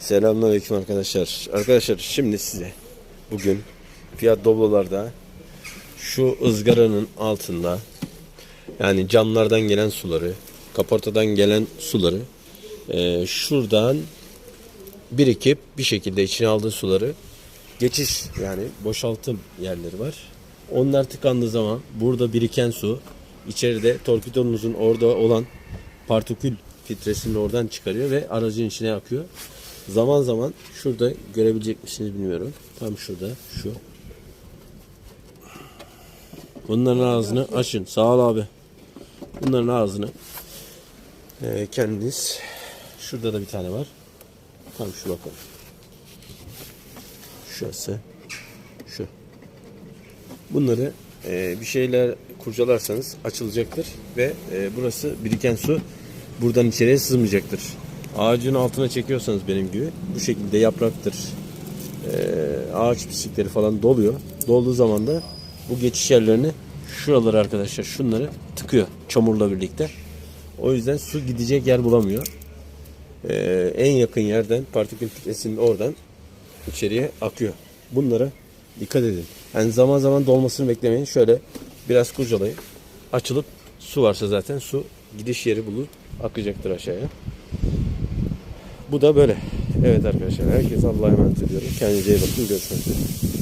Selamünaleyküm arkadaşlar. Arkadaşlar şimdi size bugün fiyat doblolarda şu ızgaranın altında yani camlardan gelen suları, kaportadan gelen suları eee, şuradan birikip bir şekilde içine aldığı suları geçiş yani boşaltım yerleri var. Onlar tıkandığı zaman burada biriken su içeride torpidonunuzun orada olan partikül filtresini oradan çıkarıyor ve aracın içine akıyor. Zaman zaman şurada görebilecek misiniz bilmiyorum. Tam şurada şu. Bunların ağzını açın. Sağ ol abi. Bunların ağzını eee, kendiniz şurada da bir tane var. Tam şu bakın. Şurası. Şu. Bunları eee, bir şeyler kurcalarsanız açılacaktır ve eee, burası biriken su buradan içeriye sızmayacaktır. Ağacın altına çekiyorsanız benim gibi bu şekilde yapraktır, eee, ağaç pislikleri falan doluyor. Dolduğu zaman da bu geçiş yerlerini şuraları arkadaşlar şunları tıkıyor çamurla birlikte. O yüzden su gidecek yer bulamıyor. Eee, en yakın yerden partikül filtresinin oradan içeriye akıyor. Bunlara dikkat edin. Yani zaman zaman dolmasını beklemeyin. Şöyle biraz kurcalayın. Açılıp su varsa zaten su gidiş yeri bulur. Akacaktır aşağıya. Bu da böyle. Evet arkadaşlar. Herkese Allah'a emanet ediyorum. Kendinize iyi bakın. Görüşmek üzere.